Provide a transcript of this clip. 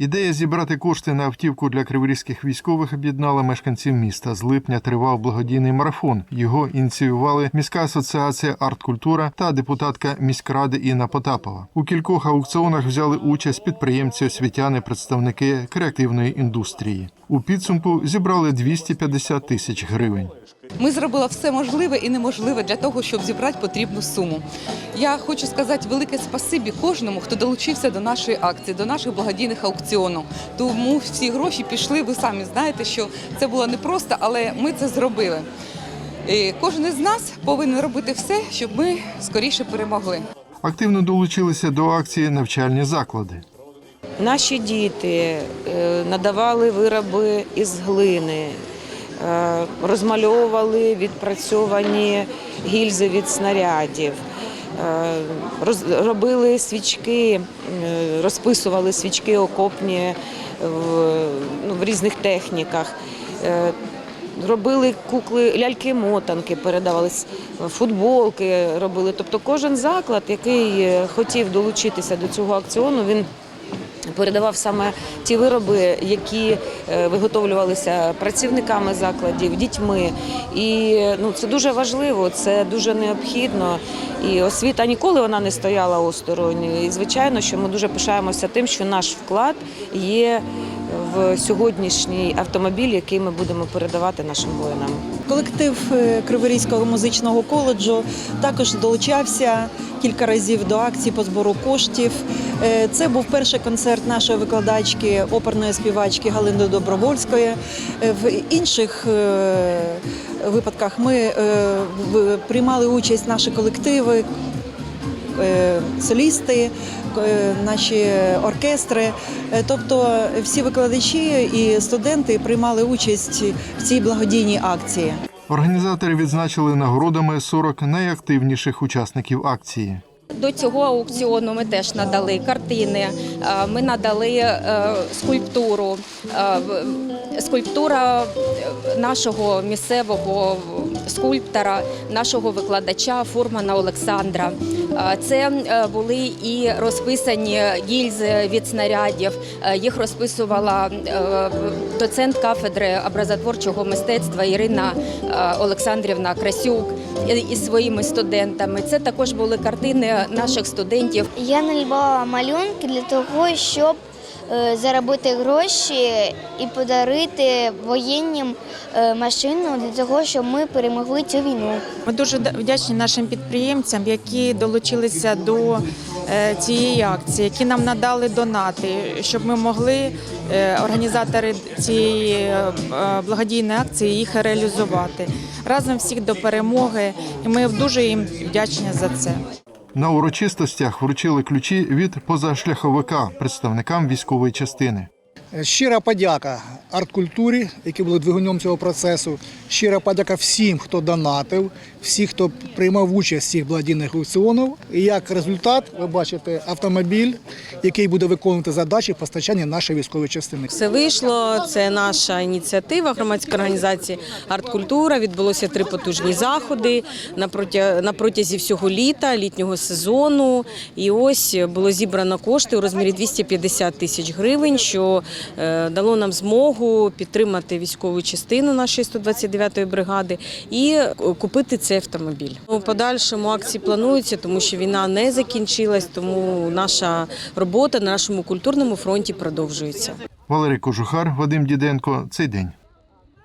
Ідея зібрати кошти на автівку для криворізьких військових об'єднала мешканців міста. З липня тривав благодійний марафон. Його ініціювали міська асоціація арткультура та депутатка міськради Інна Потапова. У кількох аукціонах взяли участь підприємці, освітяни, представники креативної індустрії. У підсумку зібрали 250 тисяч гривень. Ми зробили все можливе і неможливе для того, щоб зібрати потрібну суму. Я хочу сказати велике спасибі кожному, хто долучився до нашої акції, до наших благодійних аукціонів. Тому всі гроші пішли. Ви самі знаєте, що це було непросто, але ми це зробили. І кожен із нас повинен робити все, щоб ми скоріше перемогли. Активно долучилися до акції навчальні заклади. Наші діти е, надавали вироби із глини, розмальовували відпрацьовані гільзи від снарядів, е, робили свічки, е, розписували свічки окопні в, ну, різних техніках. Е, Робили кукли, ляльки-мотанки, передавались, футболки робили. Тобто кожен заклад, який е, хотів долучитися до цього акціону, він передавав саме ті вироби, які е, виготовлювалися працівниками закладів, дітьми. І ну, це дуже важливо, це дуже необхідно. І освіта ніколи вона не стояла осторонь. І звичайно, що ми дуже пишаємося тим, що наш вклад є в сьогоднішній автомобіль, який ми будемо передавати нашим воїнам. Колектив е, Криворізького музичного коледжу також долучався кілька разів до акцій по збору коштів. Е, Це був перший концерт нашої викладачки оперної співачки Галини Добровольської. Е, В інших е, випадках ми приймали участь наші колективи, солісти, наші оркестри. Тобто всі викладачі і студенти приймали участь в цій благодійній акції. Організатори відзначили нагородами 40 найактивніших учасників акції. До цього аукціону ми теж надали картини, е, ми надали е, скульптуру. Е, Скульптура нашого місцевого скульптора, нашого викладача Фурмана Олександра. Це були і розписані гільзи від снарядів. Їх розписувала доцент кафедри образотворчого мистецтва Ірина Олександрівна Красюк із своїми студентами. Це також були картини наших студентів. Я наливала малюнки для того, щоб заробити гроші і подарити воєнним е, машину для того, щоб ми перемогли цю війну. Ми дуже вдячні нашим підприємцям, які долучилися до е, цієї акції, які нам надали донати, щоб ми могли е, організатори цієї е, благодійної акції їх реалізувати разом всіх до перемоги. І ми дуже їм вдячні за це. На урочистостях вручили ключі від позашляховика представникам військової частини. Щира подяка арткультурі, які були двигунем цього процесу. Щира подяка всім, хто донатив, всі, хто приймав участь в цих благодійних аукціонах. І як результат, ви бачите автомобіль, який буде виконувати задачі постачання нашої військової частини. Все вийшло. Це наша ініціатива громадської організації Арткультура. Відбулося три потужні заходи на протязі всього літа, літнього сезону. І ось було зібрано кошти у розмірі 250 тисяч гривень, що е, дало нам змогу підтримати військову частину нашої 129-ї бригади і е, купити цей автомобіль. У подальшому акції плануються, тому що війна не закінчилась, тому наша робота на нашому культурному фронті продовжується. Валерій Кожухар, Вадим Діденко. Цей день.